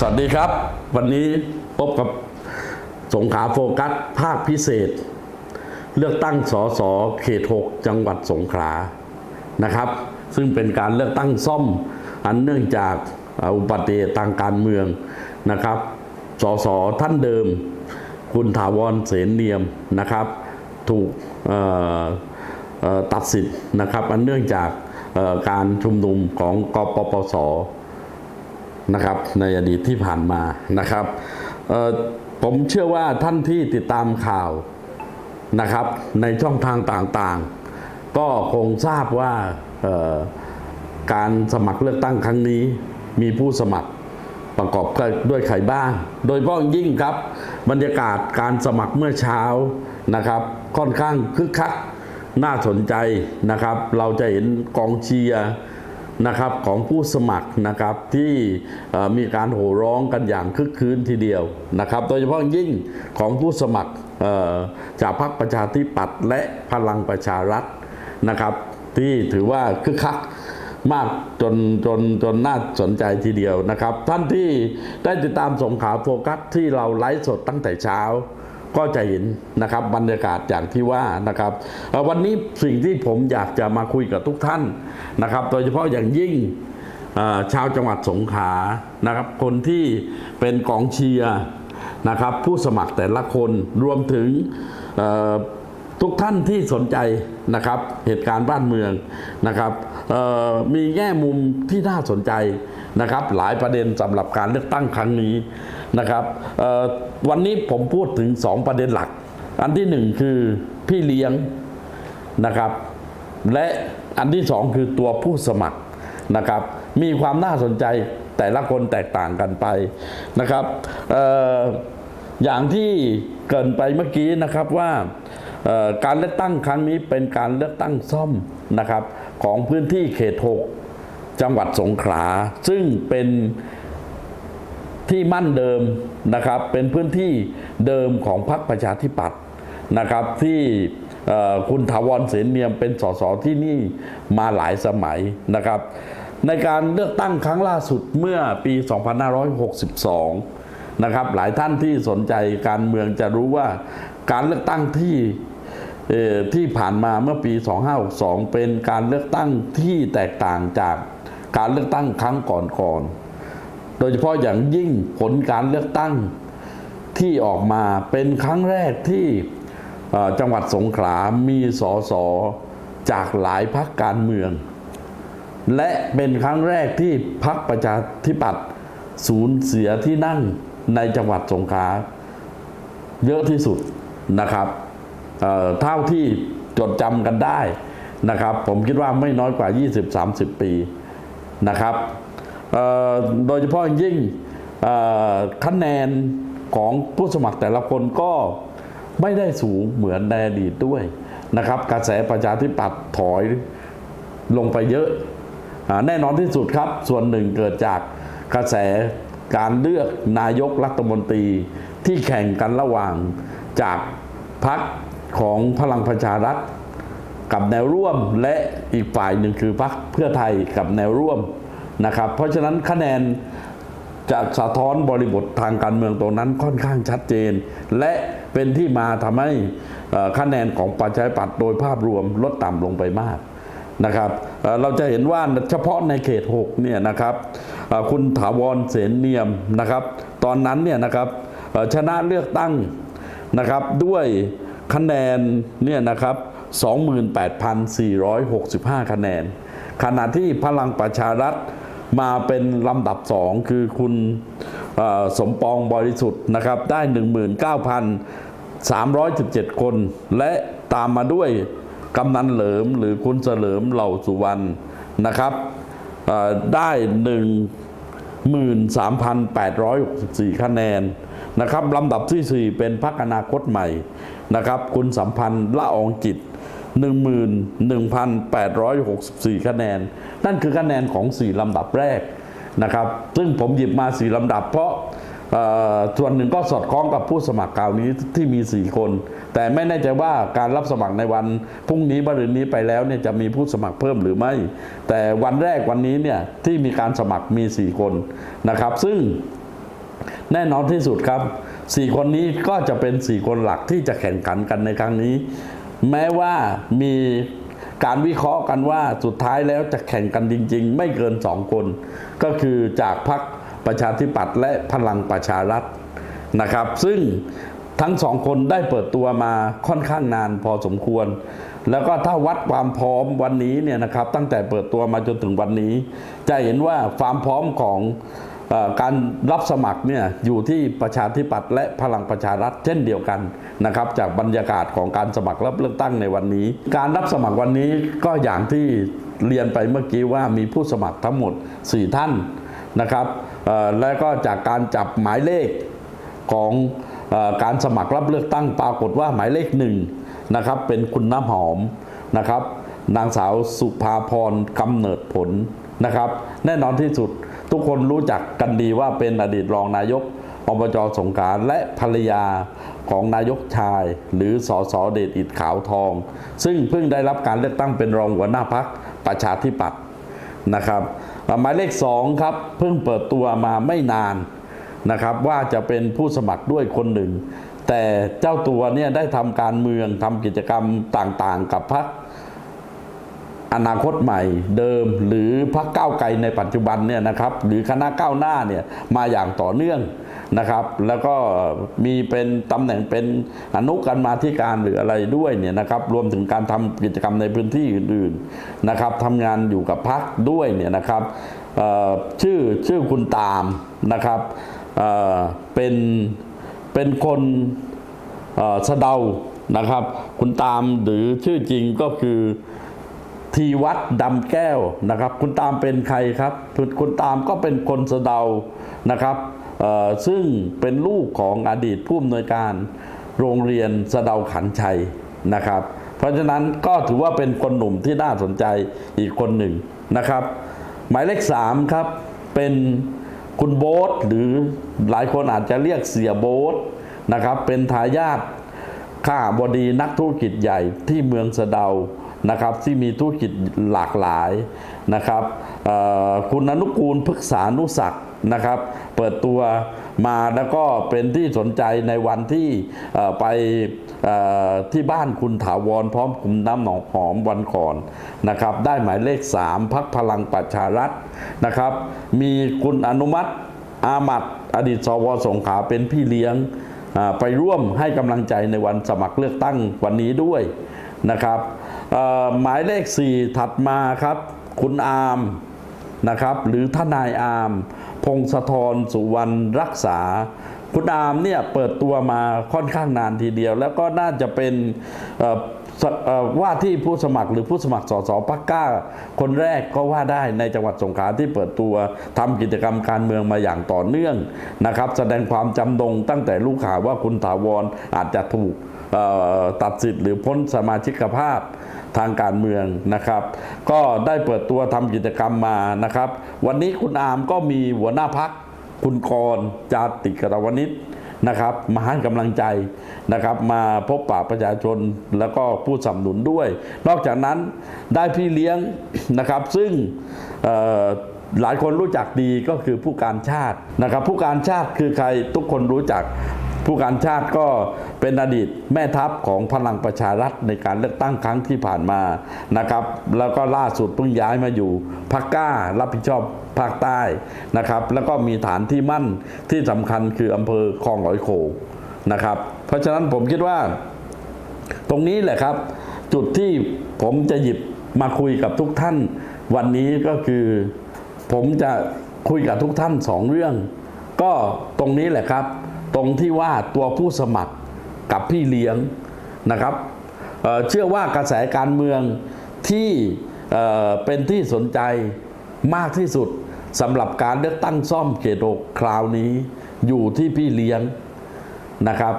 สวัสดีครับ วันนี้พบกับสงขาโฟกัสภาคพิเศษ เลือกตั้งสสเขต6จังหวัดสงขลานะครับ ซึ่งเป็นการเลือกตั้งซ่อมอันเนื่องจากอุบัติเหตุทางการเมืองนะครับสสท่านเดิม คุณถาวรเสนเนียมนะครับ ถูกตัดสิทธิ์นะครับ อันเนื่องจากการชุมนุมของกปปส นะครับในอดีตที่ผ่านมานะครับผมเชื่อว่าท่านที่ติดตามข่าวนะครับในช่องทางต่างๆ ก็คงทราบว่าการสมัครเลือกตั้งครั้งนี้ มีผู้สมัครประกอบด้วยใครบ้าง โดยเฉพาะยิ่งครับ บรรยากาศการสมัครเมื่อเช้านะครับ ค่อนข้างคึกคักน่าสนใจนะครับ เราจะเห็นกองเชียร์ นะครับของผู้สมัครนะครับที่มีการโห่ร้องกันอย่างคึกคืนทีเดียวนะครับ โดยเฉพาะยิ่งของผู้สมัครจากพรรคประชาธิปัตย์และพลังประชารัฐนะครับ ที่ถือว่าคึกคักมากจนจนจนน่าสนใจทีเดียวนะครับ ท่านที่ได้ติดตามสงขาโฟกัสที่เราไลฟ์สดตั้งแต่เช้า ก็จะเห็นนะครับบรรยากาศอย่างที่ว่านะครับวันนี้สิ่งที่ผมอยากจะมาคุยกับทุกท่านนะครับ โดยเฉพาะอย่างยิ่งชาวจังหวัดสงขลานะครับ คนที่เป็นกองเชียร์นะครับ ผู้สมัครแต่ละคนรวมถึงทุกท่านที่สนใจนะครับ เหตุการณ์บ้านเมืองนะครับมีแง่มุมที่น่าสนใจนะครับ หลายประเด็นสำหรับการเลือกตั้งครั้งนี้ นะครับวันนี้ผมพูดถึง 2 ประเด็นหลัก อันที่หนึ่งคือพี่เลี้ยงนะครับ และอันที่สองคือตัวผู้สมัครนะครับ มีความน่าสนใจแต่ละคนแตกต่างกันไปนะครับออย่างที่เกินไปเมื่อกี้นะครับว่าการเลือกตั้งครั้งนี้เป็นการเลือกตั้งซ่อมนะครับ ของพื้นที่เขต 6 จังหวัดสงขลาซึ่งเป็น ที่มั่นเดิมนะครับเป็นพื้นที่เดิมของพรรคประชาธิปัตย์นะครับที่คุณถาวรเสนเนียมเป็นสสที่นี่มาหลายสมัยนะครับ ในการเลือกตั้งครั้งล่าสุดเมื่อปี 2562 นะครับหลายท่านที่สนใจการเมืองจะรู้ว่าการเลือกตั้งที่ที่ผ่านมาเมื่อปี 2562 เป็นการเลือกตั้งที่แตกต่างจากการเลือกตั้งครั้งก่อนๆ โดยเฉพาะอย่างยิ่งผลการเลือกตั้งที่ออกมาเป็นครั้งแรกที่จังหวัดสงขลามีสสจากหลายพรรคการเมือง และเป็นครั้งแรกที่พรรคประชาธิปัตย์สูญเสียที่นั่งในจังหวัดสงขลาเยอะที่สุดนะครับเท่าที่จดจำกันได้นะครับ ผมคิดว่าไม่น้อยกว่า 20-30 ปีนะครับ โดยเฉพาะยิ่งคะแนนของผู้สมัครแต่ละคนก็ไม่ได้สูงเหมือนในอดีตด้วยนะครับ กระแสประชาธิปัตย์ถอยลงไปเยอะแน่นอนที่สุดครับ ส่วนหนึ่งเกิดจากกระแสการเลือกนายกรัฐมนตรีที่แข่งกันระหว่างจากพรรคของพลังประชารัฐ กับแนวร่วมและอีกฝ่ายหนึ่งคือพรรคเพื่อไทยกับแนวร่วม นะครับ เพราะฉะนั้นคะแนนจะสะท้อนบริบททางการเมืองตรงนั้นค่อนข้างชัดเจน และเป็นที่มาทำให้คะแนนของประชาธิปัตย์โดยภาพรวมลดต่ำลงไปมากนะครับเราจะเห็นว่าเฉพาะในเขต 6 เนี่ยนะครับคุณถาวรเสนเนียมนะครับ ตอนนั้นเนี่ยนะครับชนะเลือกตั้งนะครับด้วยคะแนนเนี่ยนะครับ 28,465 คะแนน ขณะที่พลังประชารัฐ มาเป็นลำดับสองคือคุณสมปองบริสุทธิ์นะครับได้ 19,317 คน และตามมาด้วยกำนันเหลิมหรือคุณเสลิมเหล่าสุวรรณนะครับเอ่อได้13,864 คะแนนนะครับลำดับที่ 4 เป็นพรรคอนาคตใหม่นะครับ คุณสัมพันธ์ละอองจิต 11,864 คะแนน นั่นคือคะแนนของ 4 ลำดับแรกนะครับ ซึ่งผมหยิบมา 4 ลำดับเพราะส่วนหนึ่งก็สอดคล้องกับผู้สมัครคราวนี้ที่มี 4 คน แต่ไม่แน่ใจว่าการรับสมัครในวันพรุ่งนี้บรืนนี้ไปแล้วเนี่ยจะมีผู้สมัครเพิ่มหรือไม่ แต่วันแรกวันนี้เนี่ยที่มีการสมัครมี 4 คนนะครับ ซึ่งแน่นอนที่สุดครับสี่คนนี้ก็จะเป็นสี่คนหลักที่จะแข่งขันกันในครั้งนี้ แม้ว่ามีการวิเคราะห์กันว่าสุดท้ายแล้วจะแข่งกันจริง ๆ ไม่เกินสองคน ก็คือจากพรรคประชาธิปัตย์และพลังประชารัฐนะครับ ซึ่งทั้งสองคนได้เปิดตัวมาค่อนข้างนานพอสมควร แล้วก็ถ้าวัดความพร้อมวันนี้เนี่ยนะครับ ตั้งแต่เปิดตัวมาจนถึงวันนี้ จะเห็นว่าความพร้อมของ การรับสมัครเนี่ยอยู่ที่ประชาธิปัตย์และพลังประชารัฐเช่นเดียวกันนะครับจากบรรยากาศของการสมัครรับเลือกตั้งในวันนี้ การรับสมัครวันนี้ก็อย่างที่เรียนไปเมื่อกี้ว่ามีผู้สมัครทั้งหมด 4 ท่านนะครับและก็จากการจับหมายเลขของอการสมัครรับเลือกตั้งปรากฏว่าหมายเลขหนึ่งนะครับเป็นคุณน้ำหอมนะครับ นางสาวสุภาพรกำเนิดผลนะครับ แน่นอนที่สุด ทุกคนรู้จักกันดีว่าเป็นอดีตรองนายกอบจสงขลาและภรรยาของนายกชาย หรือสอสอเดชอิดขาวทอง ซึ่งเพิ่งได้รับการเลือกตั้งเป็นรองหัวหน้าพักประชาธิปัตย์นะครับหมายเลขสองครับเพิ่งเปิดตัวมาไม่นานนะครับว่าจะเป็นผู้สมัครด้วยคนหนึ่ง แต่เจ้าตัวเนี่ยได้ทำการเมืองทำกิจกรรมต่างๆ กับพรรค อนาคตใหม่เดิมหรือพรรคก้าวไกลในปัจจุบันเนี่ยนะครับหรือคณะก้าวหน้าเนี่ยมาอย่างต่อเนื่องนะครับ แล้วก็มีเป็นตำแหน่งเป็นอนุกรรมาธิการหรืออะไรด้วยเนี่ยนะครับรวมถึงการทำกิจกรรมในพื้นที่อื่นๆนะครับทำงานอยู่กับพรรคด้วยเนี่ยนะครับชื่อชื่อคุณตามนะครับเเป็นเป็นคนเสะเดานะครับ คุณตามหรือชื่อจริงก็คือ ทีวัดดำแก้วนะครับ คุณตามเป็นใครครับคุณคุณตามก็เป็นคนสะเดานะครับซึ่งเป็นลูกของอดีตผู้อำนวยการโรงเรียนสะเดาขันชัยนะครับ เพราะฉะนั้นก็ถือว่าเป็นคนหนุ่มที่น่าสนใจอีกคนหนึ่งนะครับ หมายเลขสามครับเป็นคุณโบ๊ทหรือหลายคนอาจจะเรียกเสียโบ๊ทนะครับ เป็นทายาทข้าบดีนักธุรกิจใหญ่ที่เมืองสะเดา นะครับที่มีธุรกิจหลากหลายนะครับคุณอนุกูลพฤกษานุศักนะครับเปิดตัวมาแล้วก็เป็นที่สนใจในวันที่ไปที่บ้านคุณถาวรพร้อมคุณน้ำหนองหอมวันก่อนนะครับได้หมายเลข 3พักพลังประชารัฐนะครับ มีคุณอนุมัติอามัดอดีตสวสงขาเป็นพี่เลี้ยงไปร่วมให้กำลังใจในวันสมัครเลือกตั้งวันนี้ด้วยนะครับ หมายเลข 4 ถัดมาครับ คุณอามนะครับหรือทนายอามพงศธรสุวรรณรักษา คุณอามเนี่ยเปิดตัวมาค่อนข้างนานทีเดียว แล้วก็น่าจะเป็นว่าที่ผู้สมัครหรือผู้สมัครสสพักก้า คนแรกก็ว่าได้ในจังหวัดสงขลาที่เปิดตัวทำกิจกรรมการเมืองมาอย่างต่อเนื่องนะครับ แสดงความจำนงตั้งแต่ลูกข่าวว่าคุณถาวรอาจจะถูกตัดสิทธิ์หรือพ้นสมาชิกภาพ ทางการเมืองนะครับ ก็ได้เปิดตัวทำกิจกรรมมานะครับ วันนี้คุณอามก็มีหัวหน้าพักคุณกรณ์จาติกรวนิชนะครับมาให้กำลังใจนะครับมาพบปะประชาชนแล้วก็ผู้สนับสนุนด้วย นอกจากนั้นได้พี่เลี้ยงนะครับ ซึ่งหลายคนรู้จักดีก็คือผู้การชาตินะครับ ผู้การชาติคือใครทุกคนรู้จัก ผู้การชาติก็เป็นอดีตแม่ทัพของพลังประชารัฐในการเลือกตั้งครั้งที่ผ่านมานะครับ แล้วก็ล่าสุดเพิ่งย้ายมาอยู่ภาคกล้ารับผิดชอบภาคใต้นะครับ แล้วก็มีฐานที่มั่นที่สำคัญคืออำเภอคลองหอยโขงนะครับ เพราะฉะนั้นผมคิดว่า ตรงนี้แหละครับ จุดที่ผมจะหยิบมาคุยกับทุกท่านวันนี้ก็คือผมจะคุยกับทุกท่านสองเรื่อง ก็ตรงนี้แหละครับ ตรงที่ว่าตัวผู้สมัครกับพี่เลี้ยงนะครับเเชื่อว่ากระแสการเมืองที่เเป็นที่สนใจมากที่สุดสำหรับการเลือกตั้งซ่อมเขตหกคราวนี้อยู่ที่พี่เลี้ยงนะครับ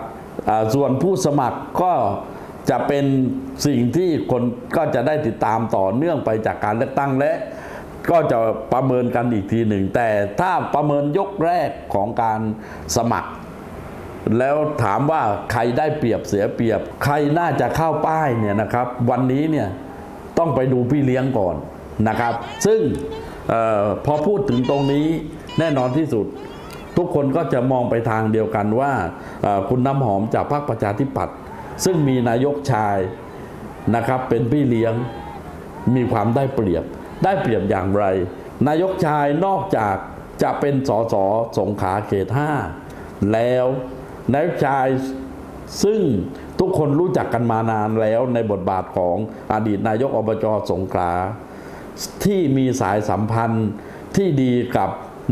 ส่วนผู้สมัครก็จะเป็นสิ่งที่คนก็จะได้ติดตามต่อเนื่องไปจากการเลือกตั้งและก็จะประเมินกันอีกทีหนึ่ง แต่ถ้าประเมินยกแรกของการสมัคร แล้วถามว่าใครได้เปรียบเสียเปรียบ ใครน่าจะเข้าป้ายเนี่ยนะครับ วันนี้เนี่ยต้องไปดูพี่เลี้ยงก่อนนะครับ ซึ่งออพอพูดถึงตรงนี้แน่นอนที่สุด ทุกคนก็จะมองไปทางเดียวกันว่าคุณน้ำหอมจากพรรคประชาธิปัตย์ซึ่งมีนายกชายนะครับ เป็นพี่เลี้ยงมีความได้เปรียบ ได้เปรียบอย่างไร นายกชายนอกจากจะเป็นสสสงขาเขตห้าแล้ว นายกชายซึ่งทุกคนรู้จักกันมานานแล้วในบทบาทของอดีตนายกอบจสงขลาที่มีสายสัมพันธ์ที่ดีกับ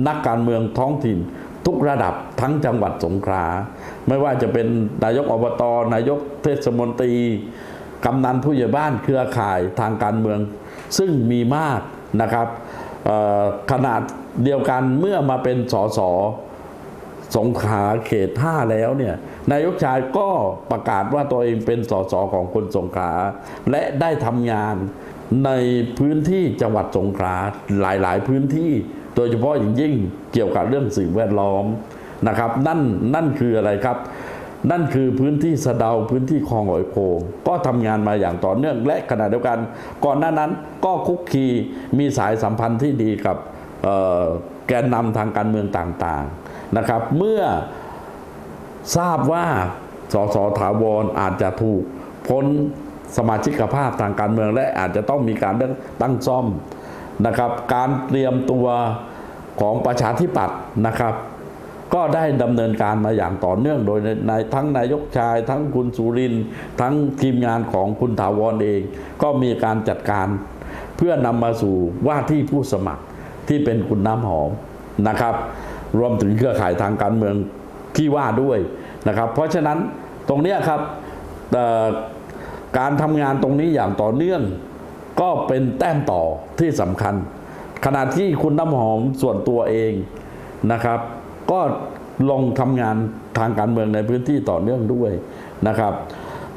นักการเมืองท้องถิ่น ทุกระดับทั้งจังหวัดสงขลาไม่ว่าจะเป็นนายกอบตนายกเทศมนตรีกำนันผู้ใหญ่บ้านเครือข่ายทางการเมือง ซึ่งมีมากนะครับขนาดเดียวกันเมื่อมาเป็นสส สงขลาเขต5แล้วเนี่ยนายกชายก็ประกาศว่าตัวเองเป็นสสของคนสงขลาและได้ทำงานในพื้นที่จังหวัดสงขลาหลายๆ พื้นที่ โดยเฉพาะอย่างยิ่งเกี่ยวกับเรื่องสิ่งแวดล้อมนะครับ นั่นนั่นคืออะไรครับ นั่นคือพื้นที่สะเดาพื้นที่คลองหอยโขงก็ทำงานมาอย่างต่อเนื่องและขณะเดียวกัน ก่อนหน้านั้นก็คุกคีมีสายสัมพันธ์ที่ดีกับแกนนำทางการเมืองต่างๆ นะครับ เมื่อทราบว่าสสถาวรอาจจะถูกพ้นสมาชิกภาพทางการเมืองและอาจจะต้องมีการตั้งซ่อมนะครับ การเตรียมตัวของประชาธิปัตย์นะครับ ก็ได้ดำเนินการมาอย่างต่อเนื่องโดยในในทั้งนายกชาย ทั้งคุณสุรินทั้งทีมงานของคุณถาวรเอง ก็มีการจัดการเพื่อนำมาสู่ว่าที่ผู้สมัครที่เป็นคุณน้ำหอมนะครับ รวมถึงเครือข่ายทางการเมืองที่ว่าด้วยนะครับ เพราะฉะนั้นตรงเนี้ยครับการทำงานตรงนี้อย่างต่อเนื่อง ก็เป็นแต้มต่อที่สำคัญ ขณะที่คุณน้ำหอมส่วนตัวเองนะครับ ก็ลงทำงานทางการเมืองในพื้นที่ต่อเนื่องด้วยนะครับ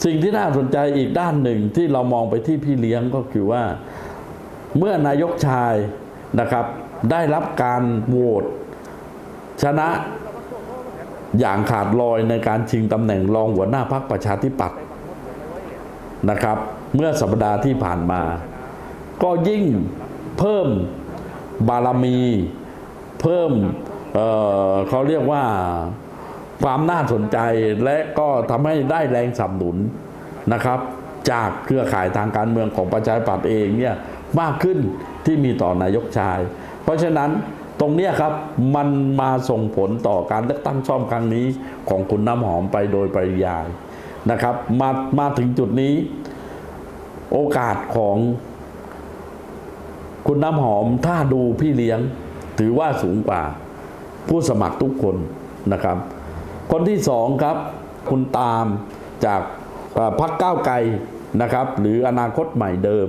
สิ่งที่น่าสนใจอีกด้านหนึ่งที่เรามองไปที่พี่เลี้ยงก็คือว่า เมื่อนายกชายนะครับ ได้รับการโหวต ชนะอย่างขาดลอยในการชิงตำแหน่งรองหัวหน้าพรรคประชาธิปัตย์นะครับ เมื่อสัปดาห์ที่ผ่านมา ก็ยิ่งเพิ่มบารมี เพิ่มเเขาเรียกว่าความน่าสนใจและก็ทำให้ได้แรงสนับสนุนนะครับ จากเครือข่ายทางการเมืองของประชาธิปัตย์เองเนี่ยมากขึ้นที่มีต่อนายกชาย เพราะฉะนั้น ตรงนี้ครับมันมาส่งผลต่อการเลือกตั้งซ่อมครั้งนี้ของคุณน้ำหอมไปโดยปริยายนะครับ มามาถึงจุดนี้ โอกาสของคุณน้ำหอมถ้าดูพี่เลี้ยง ถือว่าสูงกว่า ผู้สมัครทุกคนนะครับ คนที่สองครับ คุณตามจากพรรคก้าวไกลนะครับ หรืออนาคตใหม่เดิม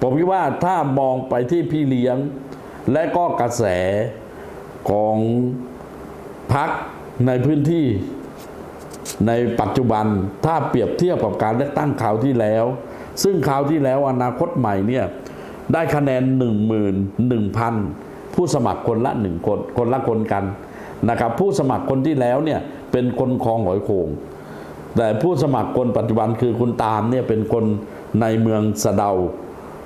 ผมคิดว่าถ้ามองไปที่พี่เลี้ยง และก็กระแสของพรรคในพื้นที่ในปัจจุบันถ้าเปรียบเทียบกับการเลือกตั้งคราวที่แล้ว ซึ่งคราวที่แล้วอนาคตใหม่เนี่ยได้คะแนน 1 1 0 0 0 ผู้สมัครคนละหนึ่งคนคนละคนกันนะครับผู้สมัครคนที่แล้วเนี่ยเป็นคนคลองหอยโขงแต่ผู้สมัครคนปัจจุบันคือคุณตามเนี่ยเป็นคนในเมืองสะเดา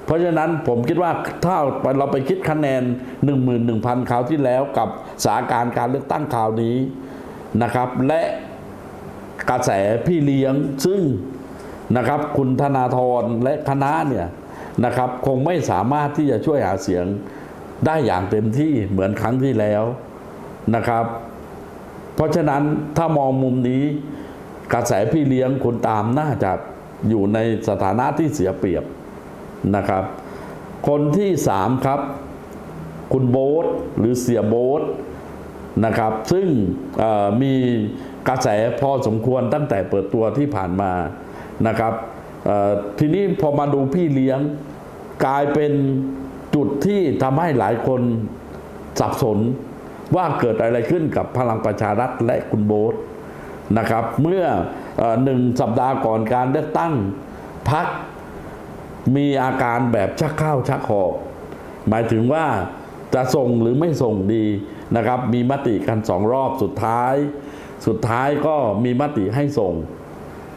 เพราะฉะนั้นผมคิดว่าถ้าเราไปคิดคะแนน 11,000 คราวที่แล้วกับสาการการเลือกตั้งคราวนี้นะครับ และกระแสพี่เลี้ยงซึ่งนะครับคุณธนาธรและคณะเนี่ยนะครับคงไม่สามารถที่จะช่วยหาเสียงได้อย่างเต็มที่เหมือนครั้งที่แล้วนะครับ เพราะฉะนั้นถ้ามองมุมนี้กระแสพี่เลี้ยงคุณตามน่าจะอยู่ในสถานะที่เสียเปรียบ นะครับ คนที่สามครับ คุณโบ๊ทหรือเสียโบ๊ทนะครับ ซึ่งมีกระแสพอสมควรตั้งแต่เปิดตัวที่ผ่านมานะครับทีนี้พอมาดูพี่เลี้ยงกลายเป็นจุดที่ทำให้หลายคนสับสนว่าเกิดอะไรขึ้นกับพลังประชารัฐและคุณโบ๊ทนะครับ เมื่ออหนึ่งสัปดาห์ก่อนการเลือกตั้งพัก มีอาการแบบชักเข้าชักออกหมายถึงว่าจะส่งหรือไม่ส่งดีนะครับ มีมติกันสองรอบสุดท้าย สุดท้ายก็มีมติให้ส่ง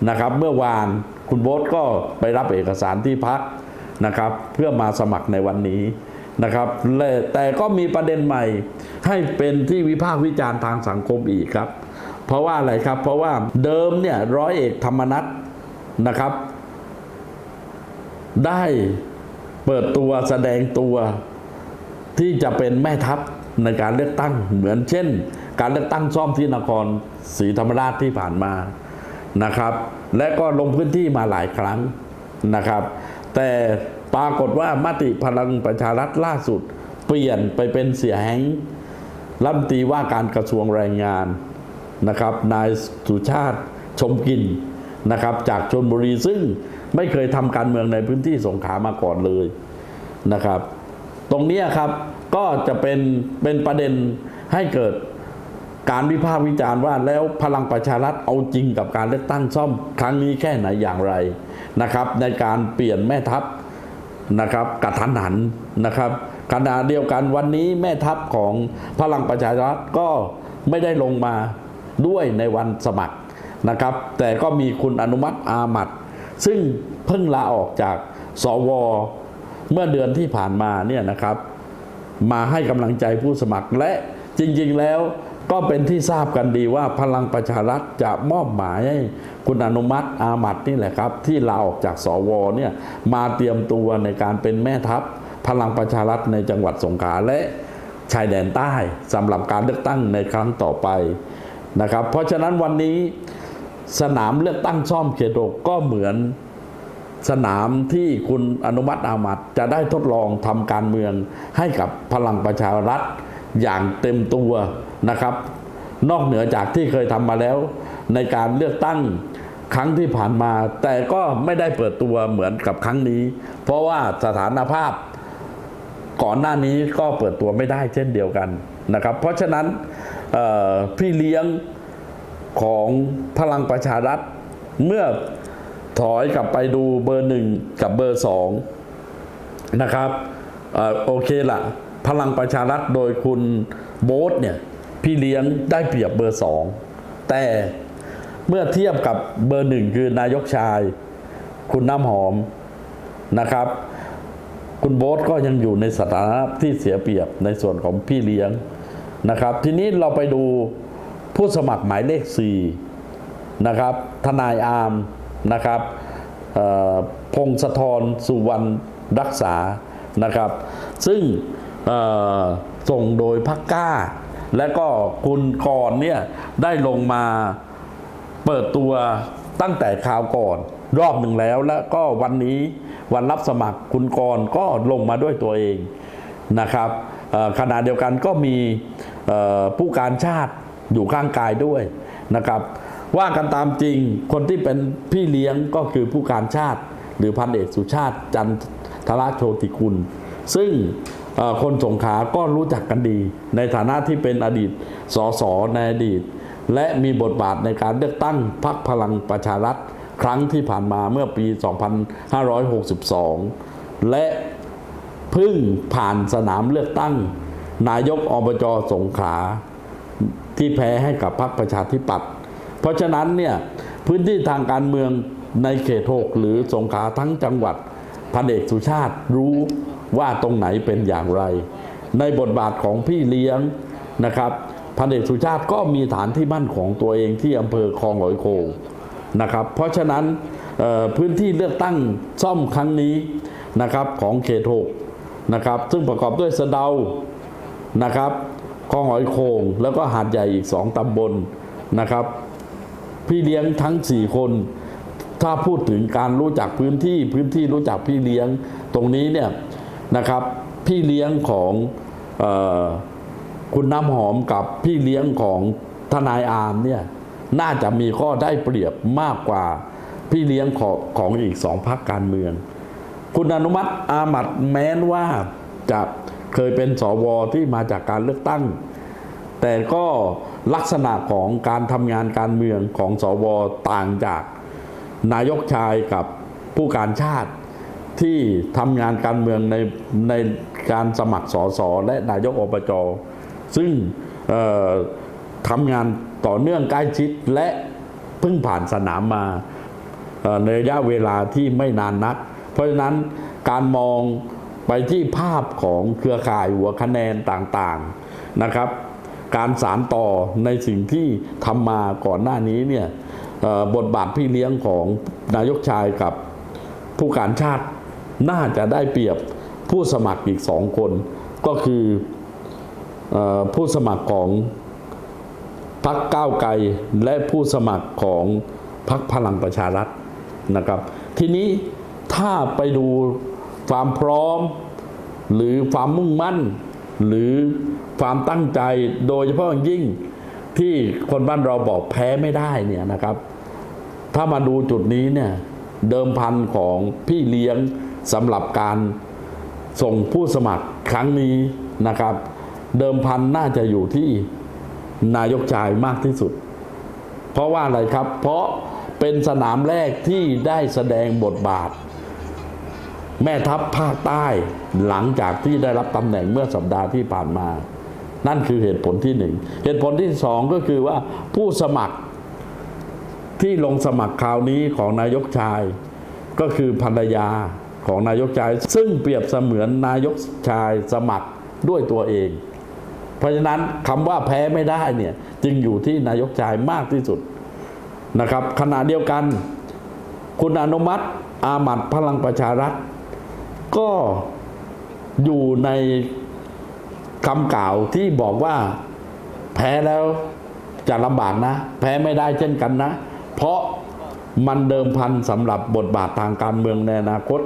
นะครับ เมื่อวานคุณโบ๊ทก็ไปรับเอกสารที่พักนะครับ เพื่อมาสมัครในวันนี้นะครับและแต่ก็มีประเด็นใหม่ให้เป็นที่วิพากษ์วิจารณ์ทางสังคมอีกครับ เพราะว่าอะไรครับ เพราะว่าเดิมเนี่ยร้อยเอกธรรมนัฐนะครับ ได้เปิดตัวแสดงตัวที่จะเป็นแม่ทัพในการเลือกตั้งเหมือนเช่น การเลือกตั้งซ่อมที่นครศรีธรรมราชที่ผ่านมานะครับ และก็ลงพื้นที่มาหลายครั้งนะครับ แต่ปรากฏว่ามติพลังประชารัฐล่าสุด เปลี่ยนไปเป็นเสียแหงรัฐมนตรีว่าการกระทรวงแรงงานนะครับ นายสุชาติชมกินนะครับ จากชนบุรีซึ่ง ไม่เคยทำการเมืองในพื้นที่สงขลามาก่อนเลยนะครับ ตรงนี้ครับก็จะเป็นเป็นประเด็นให้เกิดการวิพากษ์วิจารณ์ว่าแล้วพลังประชารัฐเอาจริงกับการเลือกตั้งซ่อมครั้งนี้แค่ไหนอย่างไรนะครับ ในการเปลี่ยนแม่ทัพนะครับกระทันหันนะครับขณะเดียวกันวันนี้แม่ทัพของพลังประชารัฐก็ไม่ได้ลงมาด้วยในวันสมัครนะครับ แต่ก็มีคุณอนุมัติอามัด ซึ่งเพิ่งลาออกจากสวเมื่อเดือนที่ผ่านมาเนี่ยนะครับ มาให้กำลังใจผู้สมัครและจริงๆแล้วก็เป็นที่ทราบกันดีว่าพลังประชารัฐจะมอบหมายให้คุณอนุมัติอามัดนี่แหละครับ ที่ลาออกจากสวเนี่ยมาเตรียมตัวในการเป็นแม่ทัพ พลังประชารัฐในจังหวัดสงขลาและชายแดนใต้สำหรับการเลือกตั้งในครั้งต่อไปนะครับ เพราะฉะนั้นวันนี้ สนามเลือกตั้งซ่อมเขตหกก็เหมือนสนามที่คุณอนุมัติอามัดจะได้ทดลองทำการเมืองให้กับพลังประชารัฐอย่างเต็มตัวนะครับ นอกเหนือจากที่เคยทำมาแล้ว ในการเลือกตั้งครั้งที่ผ่านมา แต่ก็ไม่ได้เปิดตัวเหมือนกับครั้งนี้ เพราะว่าสถานภาพก่อนหน้านี้ก็เปิดตัวไม่ได้เช่นเดียวกันนะครับ เพราะฉะนั้นพี่เลี้ยง ของพลังประชารัฐ เมื่อถอยกลับไปดูเบอร์หนึ่งกับเบอร์สองนะครับอโอเคละพลังประชารัฐโดยคุณโบ๊ทเนี่ยพี่เลี้ยงได้เปรียบเบอร์สองแต่เมื่อเทียบกับเบอร์หนึ่งคือนายกชาย คุณน้ำหอมนะครับ คุณโบ๊ทก็ยังอยู่ในสถานะที่เสียเปรียบในส่วนของพี่เลี้ยงนะครับ ทีนี้เราไปดู ผู้สมัครหมายเลข 4 นะครับ ทนายอาร์มนะครับพงศธรสุวรรณรักษานะครับ ซึ่งส่งโดยพักกล้า และก็คุณกรณ์เนี่ยได้ลงมาเปิดตัวตั้งแต่คราวก่อนรอบหนึ่งแล้วแล้วก็วันนี้วันรับสมัครคุณกรณ์ก็ลงมาด้วยตัวเองนะครับขณะเดียวกันก็มีผู้การชาติ อยู่ข้างกายด้วยนะครับ ว่ากันตามจริงคนที่เป็นพี่เลี้ยงก็คือผู้การชาติ หรือพันเอกสุชาติจันทราโชติคุณซึ่งคนสงขาก็รู้จักกันดี ในฐานะที่เป็นอดีตสสในอดีต และมีบทบาทในการเลือกตั้งพรรคพลังประชารัฐครั้งที่ผ่านมาเมื่อปี 2562 และเพึ่งผ่านสนามเลือกตั้ง นายกอบจสงขลา ที่แพ้ให้กับพรรคประชาธิปัตย์เพราะฉะนั้นเนี่ยพื้นที่ทางการเมืองในเขตหกหรือสงขลาทั้งจังหวัดพันเอกสุชาติรู้ว่าตรงไหนเป็นอย่างไร ในบทบาทของพี่เลี้ยงนะครับพันเอกสุชาติก็มีฐานที่มั่นของตัวเองที่อำเภอคลองหอยโขงนะครับเพราะฉะนั้นพื้นที่เลือกตั้งซ่อมครั้งนี้นะครับของเขตหกนะครับซึ่งประกอบด้วยสะเดานะครับ คลองหอยโขงแล้วก็หาดใหญ่อีกสองตำบลนะครับ พี่เลี้ยงทั้งสี่คน ถ้าพูดถึงการรู้จักพื้นที่พื้นที่รู้จักพี่เลี้ยงตรงนี้เนี่ยนะครับ พี่เลี้ยงของออคุณน้ำหอมกับพี่เลี้ยงของทนายอาร์มเนี่ยน่าจะมีข้อได้เปรียบมากกว่าพี่เลี้ยงของของอีกสองพรรคการเมือง คุณอนุมัติอามัดแม้นว่าจะ เคยเป็นสวที่มาจากการเลือกตั้ง แต่ก็ลักษณะของการทำงานการเมืองของสวต่างจากนายกชายกับผู้การชาติที่ทำงานการเมืองในในการสมัครสสและนายกอบจซึ่งทำงานต่อเนื่องใกล้ชิดและเพิ่งผ่านสนามมาในระยะเวลาที่ไม่นานนัก เพราะฉะนั้นการมอง ไปที่ภาพของเครือข่ายหัวคะแนนต่างๆนะครับ การสารต่อในสิ่งที่ทำมาก่อนหน้านี้เนี่ยบทบาทพี่เลี้ยงของนายกชายกับผู้การชาติน่าจะได้เปรียบผู้สมัครอีกสองคน ก็คือออผู้สมัครของพรรคก้าวไกลและผู้สมัครของพรรคพลังประชารัฐนะครับ ทีนี้ถ้าไปดู ความพร้อม หรือความมุ่งมั่น หรือความตั้งใจโดยเฉพาะอย่างยิ่งที่คนบ้านเราบอกแพ้ไม่ได้เนี่ยนะครับ ถ้ามาดูจุดนี้เนี่ยเดิมพันของพี่เลี้ยงสำหรับการส่งผู้สมัครครั้งนี้นะครับ เดิมพันน่าจะอยู่ที่นายกชายมากที่สุด เพราะว่าอะไรครับ เพราะเป็นสนามแรกที่ได้แสดงบทบาท แม่ทัพภาคใต้หลังจากที่ได้รับตำแหน่งเมื่อสัปดาห์ที่ผ่านมา นั่นคือเหตุผลที่หนึ่งเหตุผลที่สองก็คือว่าผู้สมัครที่ลงสมัครคราวนี้ของนายกชาย ก็คือภรรยาของนายกชาย ซึ่งเปรียบเสมือนนายกชายสมัครด้วยตัวเอง เพราะฉะนั้นคำว่าแพ้ไม่ได้เนี่ยจึงอยู่ที่นายกชายมากที่สุดนะครับขณะเดียวกัน คุณอนุมัติอามัดพลังประชารัฐ ก็อยู่ในคำกล่าวที่บอกว่าแพ้แล้วจะลำบากนะ แพ้ไม่ได้เช่นกันนะ เพราะมันเดิมพันสำหรับบทบาททางการเมืองในอนาคต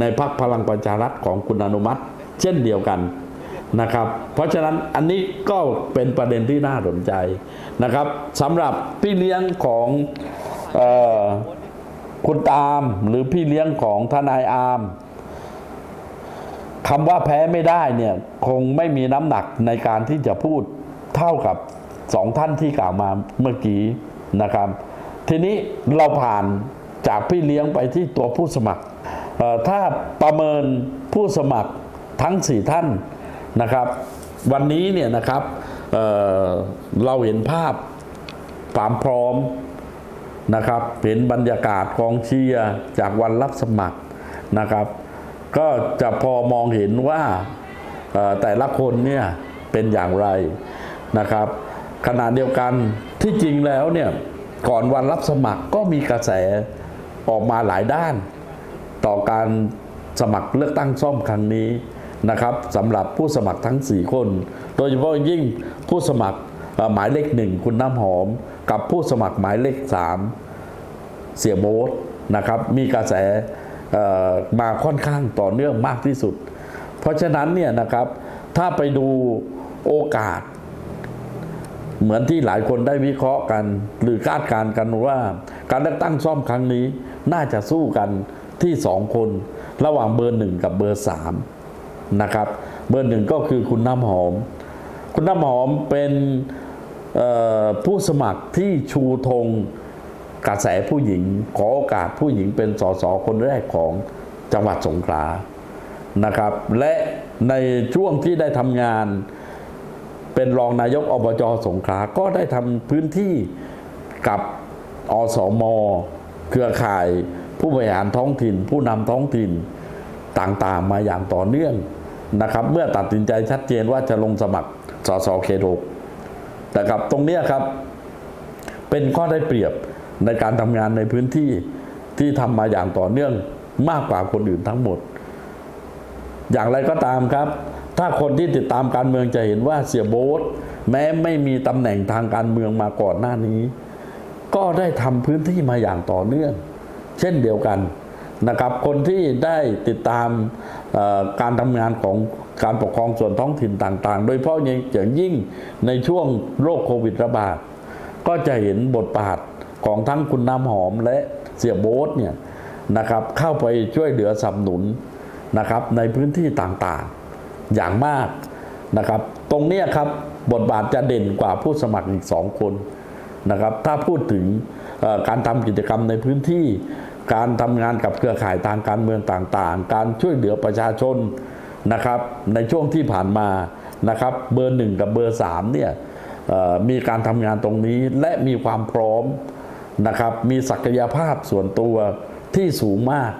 ในพรรคพลังประชารัฐของคุณอนุมัติ เช่นเดียวกันนะครับ เพราะฉะนั้นอันนี้ก็เป็นประเด็นที่น่าสนใจนะครับสำหรับพี่เลี้ยงของออคุณตามหรือพี่เลี้ยงของทนายอาร์ม คำว่าแพ้ไม่ได้เนี่ยคงไม่มีน้ำหนักในการที่จะพูดเท่ากับสองท่านที่กล่าวมาเมื่อกี้นะครับ ทีนี้เราผ่านจากพี่เลี้ยงไปที่ตัวผู้สมัคร ถ้าประเมินผู้สมัครทั้งสี่ท่านนะครับ วันนี้เนี่ยนะครับเเราเห็นภาพความพร้อมนะครับ เห็นบรรยากาศกองเชียร์จากวันรับสมัครนะครับ ก็จะพอมองเห็นว่าแต่ละคนเนี่ยเป็นอย่างไรนะครับขณะเดียวกันที่จริงแล้วเนี่ยก่อนวันรับสมัครก็มีกระแสออกมาหลายด้าน ต่อการสมัครเลือกตั้งซ่อมครั้งนี้นะครับสำหรับผู้สมัครทั้ง 4 คน โดยเฉพาะยิ่งผู้สมัครหมายเลขหนึ่งคุณน้ำหอม กับผู้สมัครหมายเลขสามเสียโบ๊ทนะครับมีกระแส มาค่อนข้างต่อเนื่องมากที่สุด เพราะฉะนั้นเนี่ยนะครับถ้าไปดูโอกาส เหมือนที่หลายคนได้วิเคราะห์กัน หรือคาดการณ์กันว่า การเลือกตั้งซ่อมครั้งนี้ น่าจะสู้กันที่สองคน ระหว่างเบอร์หนึ่งกับเบอร์สามนะครับ เบอร์หนึ่งก็คือคุณน้ำหอม คุณน้ำหอมเป็นผู้สมัครที่ชูธง กระแสผู้หญิงขอโอกาสผู้หญิงเป็นสสคนแรกของจังหวัดสงขลานะครับ และในช่วงที่ได้ทำงานเป็นรองนายกอบจสงขลาก็ได้ทำพื้นที่กับอสมเครือข่ายผู้บริหารท้องถิ่น ผู้นำท้องถิ่นต่างๆ มาอย่างต่อเนื่องนะครับ เมื่อตัดสินใจชัดเจนว่าจะลงสมัครสสเขตหกนะครับตรงนี้ครับ เป็นข้อได้เปรียบ ในการทำงานในพื้นที่ที่ทำมาอย่างต่อเนื่องมากกว่าคนอื่นทั้งหมด อย่างไรก็ตามครับ ถ้าคนที่ติดตามการเมืองจะเห็นว่าเสียโบ๊ทแม้ไม่มีตำแหน่งทางการเมืองมาก่อนหน้านี้ ก็ได้ทำพื้นที่มาอย่างต่อเนื่อง เช่นเดียวกันนะครับ คนที่ได้ติดตามการทำงานของการปกครองส่วนท้องถิ่นต่าง ๆ โดยเฉพาะอย่างยิ่งในช่วงโรคโควิดระบาดก็จะเห็นบทบาท ของทั้งคุณน้ำหอมและเสียโบ๊ทเนี่ยนะครับเข้าไปช่วยเหลือสนับสนุนนะครับในพื้นที่ต่างๆอย่างมากนะครับ ตรงนี้ครับบทบาทจะเด่นกว่าผู้สมัครอีกสองคนนะครับ ถ้าพูดถึงการทำกิจกรรมในพื้นที่การทำงานกับเครือข่ายทางการเมืองต่างๆ การช่วยเหลือประชาชนนะครับ ในช่วงที่ผ่านมานะครับ เบอร์หนึ่งกับเบอร์สามเนี่ยมีการทำงานตรงนี้และมีความพร้อม นะครับ มีศักยภาพส่วนตัวที่สูงมาก